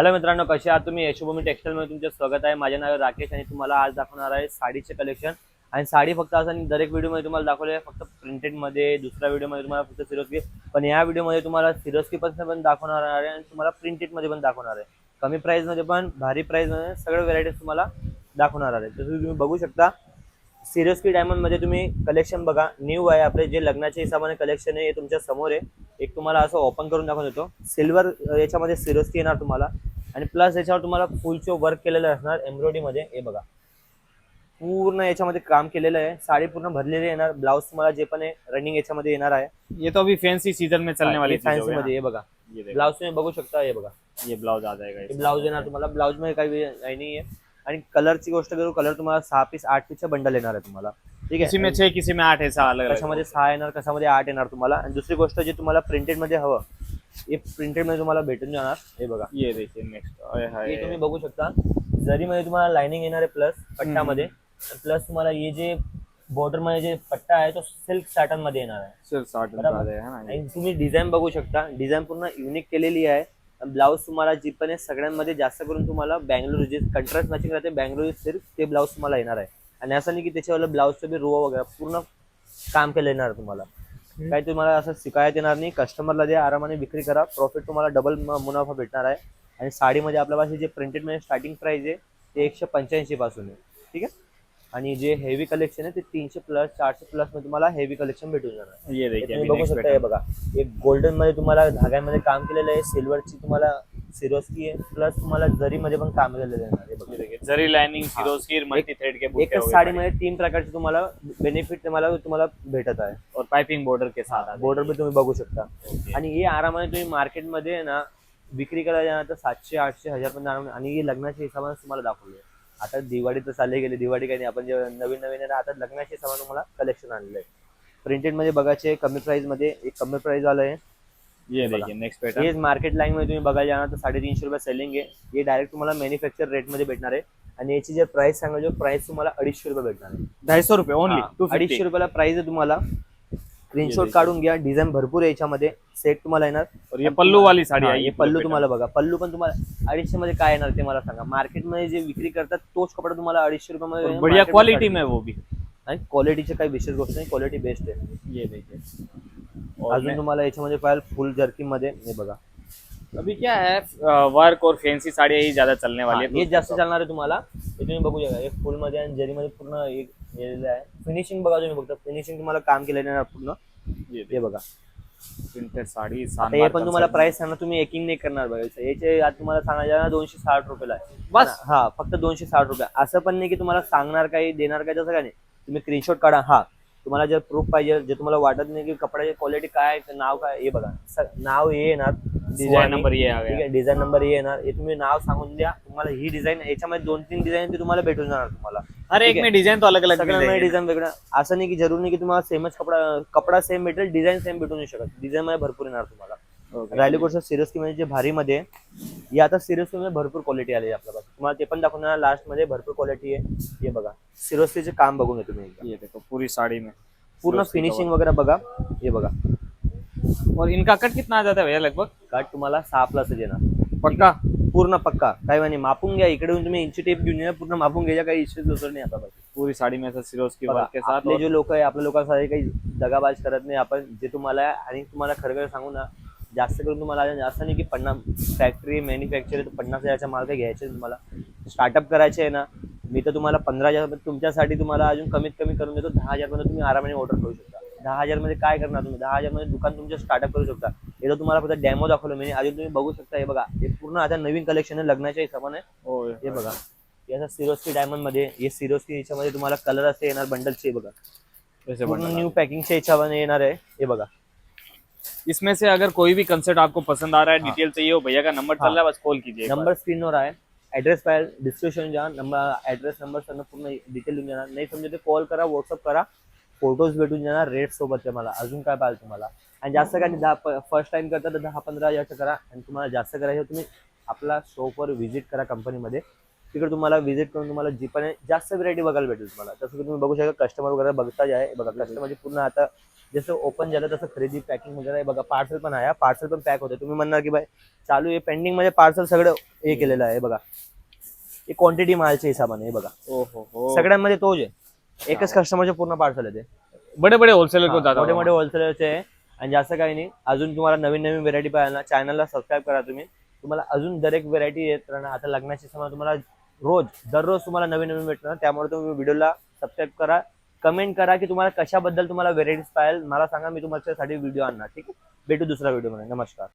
Hello मित्रांनो कसे आहात तुम्ही? यशोभूमी टेक्सटाईल तुमचं तुमचे स्वागत आहे. माझे नाव राकेश आणि तुम्हाला आज दाखवणार आहे साडीचे कलेक्शन आणि साडी फक्त असं दरेक व्हिडिओमध्ये तुम्हाला दाखवले आहे फक्त प्रिंटेडमध्ये दुसऱ्या व्हिडिओमध्ये तुम्हाला फक्त सिरोस्की पण या व्हिडिओमध्ये तुम्हाला सिरोस्की पण पण दाखवणार आहे आणि तुम्हाला प्रिंटेडमध्ये पण दाखवणार आहे. कमी प्राईजमध्ये पण भारी प्राईजमध्ये सगळं सगळ्या व्हरायटीज तुम्हाला दाखवणार आहे. तसं तुम्ही बघू शकता सिरियसकी डायमंडमध्ये तुम्ही कलेक्शन बघा. न्यू आहे आपले जे लग्नाच्या हिशोबाने कलेक्शन आहे हे तुमच्यासमोर आहे. एक तुम्हाला असं ओपन करून दाखवून देतो. सिल्वर याच्यामध्ये सिरोस्की येणार तुम्हाला. आणि प्लस याच्यावर तुम्हाला फुलचं वर्क केलेलं असणार एम्ब्रॉयडरी मध्ये. हे बघा. पूर्ण याच्यामध्ये काम केलेलं आहे. साडी पूर्ण भरलेली येणार. ब्लाऊज तुम्हाला जे पण आहे रनिंग याच्यामध्ये येणार आहे. ये तो अभी फैंसी सीजन में चलने वाली हो फॅन्सी मध्ये हे बघा. ब्लाऊज तुम्ही बघू शकता हे बघा. ये ब्लाउज आ जाएगा हे। ब्लाऊज येणार तुम्हाला. ब्लाऊजमध्ये काही नाही आहे आणि कलरची गोष्ट करू कलर तुम्हाला सहा पीस आठ पीसचा बंडल येणार आहे तुम्हाला. ठीक किसी में आहे छह किसी में आठ अलग अलग कशामध्ये सहा येणार कशामध्ये आठ येणार तुम्हाला. आणि दुसरी गोष्ट जे तुम्हाला प्रिंटेडमध्ये हवं हे प्रिंटेडमध्ये तुम्हाला भेटून जाणार. हे बघा. ये नेक्स्ट हे तुम्ही बघू शकता. जरी मध्ये तुम्हाला लाइनिंग येणार आहे प्लस पट्टामध्ये. प्लस तुम्हाला हे जे बॉर्डरमध्ये जे पट्टा आहे तो सिल्क सॅटनमध्ये येणार आहे. सिर्फ साठ बराबर. है ना? आणि तुम्ही डिझाईन बघू शकता. डिझाईन पूर्ण युनिक केलेली आहे. ब्लाऊज तुम्हाला जी पण आहे सगळ्यांमध्ये जास्त करून तुम्हाला बँगलोर जे कंट्रास्ट मॅचिंग राहते बँगलोर सिल्क ते ब्लाऊज तुम्हाला येणार आहे. आणि असं नाही की त्याच्यावर ब्लाऊजचं बी रो वगैरे पूर्ण काम केलं येणार तुम्हाला. काही तुम्हाला असं शिकायत येणार नाही. कस्टमरला द्या आरामाने विक्री करा. प्रॉफिट तुम्हाला डबल मुनाफा भेटणार आहे. आणि साडीमध्ये आपल्यापाशी जे प्रिंटेडमध्ये स्टार्टिंग प्राइस आहे ते एकशे पंच्याऐंशी पासून आहे. ठीक आहे? आणि जे हेवी कलेक्शन आहे ते तीनशे प्लस चारशे प्लसमध्ये तुम्हाला हेवी कलेक्शन भेटून जाणार बघू शकता हे बघा. एक गोल्डनमध्ये तुम्हाला धाग्यामध्ये काम केलेलं आहे. सिल्वरची तुम्हाला सिरोस्की आहे. प्लस तुम्हाला जरीमध्ये पण काम केलेलं आहे जरी लाइनिंग सिरोस्की मल्टी थ्रेड के एकच साडीमध्ये तीन प्रकारचे तुम्हाला बेनिफिट तुम्हाला तुम्हाला भेटत आहे. और पाइपिंग बॉर्डर के साथ बॉर्डर पण तुम्ही बघू शकता. आणि हे आरामाने तुम्ही मार्केटमध्ये ना विक्री करायला जाणार तर सातशे आठशे हजार पण जाणार आणि हे लग्नाच्या हिशोबाने तुम्हाला दाखवले आता दिवाळी तर चालली गेली. दिवाळी काही नाही. आपण जे नवीन नवीन आता लग्नाच्या हिशोबाने तुम्हाला कलेक्शन आणलं आहे प्रिंटेडमध्ये बघायचे कमी प्राइसमध्ये एक कमी प्राइस आलं आहे. ये देखिए नेक्स्ट पैटर्न हे. मार्केट लाईन मध्ये तुम्ही बघायला जाणार तर साडेतीनशे रुपये सेलिंग आहे. हे डायरेक्ट तुम्हाला मॅन्युफॅक्चर रेटमध्ये भेटणार आहे. आणि याची जर प्राइस सांगायची प्राइस तुम्हाला अडीचशे रुपये भेटणार आहे. ढाई सौ रुपए ओनली हा, अडीचशे रुपयाला प्राइस आहे तुम्हाला. स्क्रीनशॉट. काढून घ्या डिझाईन भरपूर आहे याच्यामध्ये. सेट तुम्हाला येणार. और ये पल्लू वाली साड़ी हा, आई हे पल्लू तुम्हाला बघा. पल्लू पण तुम्हाला अडीचशे मध्ये काय येणार ते मला सांगा. मार्केटमध्ये जे विक्री करतात तोच कपडा तुम्हाला अडीचशे बढ़िया मध्ये क्वालिटी साडी- में वो भी. आणि क्वालिटीची काही विशेष गोष्ट नाही क्वालिटी बेस्ट आहे. ये देखिए. और अजून तुम्हाला याच्यामध्ये पाहिजे फुल जर्किंगमध्ये हे बघा. अभी क्या है वर्क और फैंसी साड़ियाँ ही ज्यादा चलने वाली हा, है जास्त चालणार आहे तुम्हाला. हे तुम्ही बघू शकता. एक फुलमध्ये आणि जरीमध्ये पूर्ण एक केलेलं आहे. फिनिशिंग बघा तुम्ही बघता फिनिशिंग तुम्हाला काम केलेलं आहे पूर्ण. ये हे बघा. प्रिंटेड साड़ी हे पण तुम्हाला. प्राइस सांगणार तुम्ही एकिंग नाही करणार बघायचं याचे आता तुम्हाला सांगायचं ना दोनशे साठ रुपयाला आहे. बस. हा फक्त दोनशे साठ रुपये. असं पण नाही की तुम्हाला सांगणार काही देणार काय तसं काय नाही. तुम्ही स्क्रीनशॉट काढा. हा. तुम्हाला जर प्रूफ पाहिजे जे तुम्हाला वाटत नाही की कपड्याची क्वालिटी काय आहे, नाव काय हे बघा. स- नाव हे येणार. डिजाइन नंबर ये ठीक आहे डिझाईन नंबर हे येणार. हे तुम्ही नाव सांगून द्या. तुम्हाला ही डिझाईन याच्यामध्ये दोन तीन डिझाईन ते तुम्हाला भेटून जाणार तुम्हाला. हर एक ठीक। में डिजाइन तो अलग अलग डिझाईन वेगळं. असं नाही की जरूर नाही की तुम्हाला सेमच कपडा कपडा सेम भेटेल डिझाईन सेम भेटू नाही शकत. डिझाईन मध्ये भरपूर येणार तुम्हाला. राहिली गोष्ट सिरियसमध्ये जे भारी मध्ये आहे, हे आता सिरियसमध्ये भरपूर क्वालिटी आली आहे आपल्याला तुम्हाला ते पण दाखवणार लास्टमध्ये भरपूर क्वालिटी आहे. हे बघा सिरियसलीचे काम बघून घ्या तुम्ही. ये पूरी साड़ी में पूर्ण फिनिशिंग वगैरे बघा. हे बघा. और इनका कट कितना आ जाता है भैया लगभग? काट तुम्हाला सहा प्लस येणार पक्का? पूर्ण पक्का. काही नाही मापून घ्या. इकडे येऊन तुम्ही इंची टेप घेऊन या. पूर्ण मापून घ्यायच्या काही इश्यूज दुसरं नाही आता पूरी साड़ी में सिरोज की वर्क साथ जे लोक आहे आपल्या लोकांसाठी काही दगाबाज करत नाही. आपण जे तुम्हाला आणि तुम्हाला खरं खरं सांगू ना जास्त करून तुम्हाला असं नाही की पन्नास फॅक्टरी मॅन्युफॅक्चर पन्नास हजारच्या माल काही घ्यायचे तुम्हाला. स्टार्टअप करायचे आहे ना मी तर तुम्हाला पंधरा हजार तुमच्यासाठी तुम्हाला अजून कमीत कमी करून देतो दहा हजारमध्ये तुम्ही आरामाने ऑर्डर करू शकता. दहा हजारमध्ये काय करणार तुम्ही? दहा हजारमध्ये दुकान तुमचं स्टार्टअप करू शकता. हे तर तुम्हाला फक्त डेमो दाखवलं मी. अजून तुम्ही बघू शकता हे बघा हे पूर्ण आता नवीन कलेक्शन आहे लग्नाच्या हिशोबाने. हे बघा. असं सिरोस्की डायमंडमध्ये हे सिरोस्की याच्यामध्ये तुम्हाला कलर असे येणार बंडलचे हे बघा. न्यू पॅकिंगच्या याच्यावर येणार आहे हे बघा. इसमें से अगर कोई भी कंसेप्ट आपको पसंद आ रहा है डिटेल चाहिए हो भैया का नंबर चल रहा है बस कॉल कीजिए नंबर स्क्रीनवर आहे ऍड्रेस पाहिजे डिस्क्रिप्शन द्या नंबर ऍड्रेस नंबर सगळं पूर्ण डिटेल देऊन जाणार नाही समजा ते कॉल करा व्हॉट्सअप करा फोटोज भेटून जाणार रेट सोबत तुम्हाला अजून काय पाहिजे तुम्हाला? आणि जास्त काय दहा फर्स्ट टाइम करता तर दहा पंधरा हजारचं करा. आणि तुम्हाला जास्त करायचं तुम्ही आपला शॉपवर व्हिजिट करा कंपनीमध्ये तिकडे तुम्हाला व्हिजिट करून तुम्हाला जी पण जास्त व्हरायटी बघायला भेटेल तुम्हाला. तसं की तुम्ही बघू शकता कस्टमर वगैरे बघता जे आहे. बघा कस्टमरची पूर्ण आता जसं ओपन झालं तसं खरेदी पॅकिंग वगैरे आहे. बघा पार्सल पण आहे पार्सल पण पॅक होते तुम्ही म्हणणार की बाय चालू आहे. पेंडिंगमध्ये पार्सल सगळं हे केलेलं आहे बघा. हे क्वांटिटी मालच्या हिसाबाने हे बघा. ओ हो. हो सगळ्यांमध्ये तोच आहे एकच कस्टमरचे पूर्ण पार्सल आहे ते. बड़े बड़े होलसेलर मोठे मोठे होलसेलरचे आहे आणि जास्त काही नाही. अजून तुम्हाला नवीन नवीन व्हेरायटी पाहायला ना चॅनलला सबस्क्राईब करा तुम्ही. तुम्हाला अजून दर एक व्हेरायटी येत राहणार. आता लग्नाची समय तुम्हाला रोज दररोज तुम्हाला नवीन नवीन भेटणार. त्यामुळे तुम्ही व्हिडिओला सबस्क्राईब करा. कमेंट करा की तुम्हाला कशाबद्दल तुम्हाला व्हेरायटीज पाहिजे मला सांगा मी तुमच्यासाठी व्हिडिओ आणणार. ठीक आहे? भेटू दुसऱ्या व्हिडिओमध्ये नमस्कार.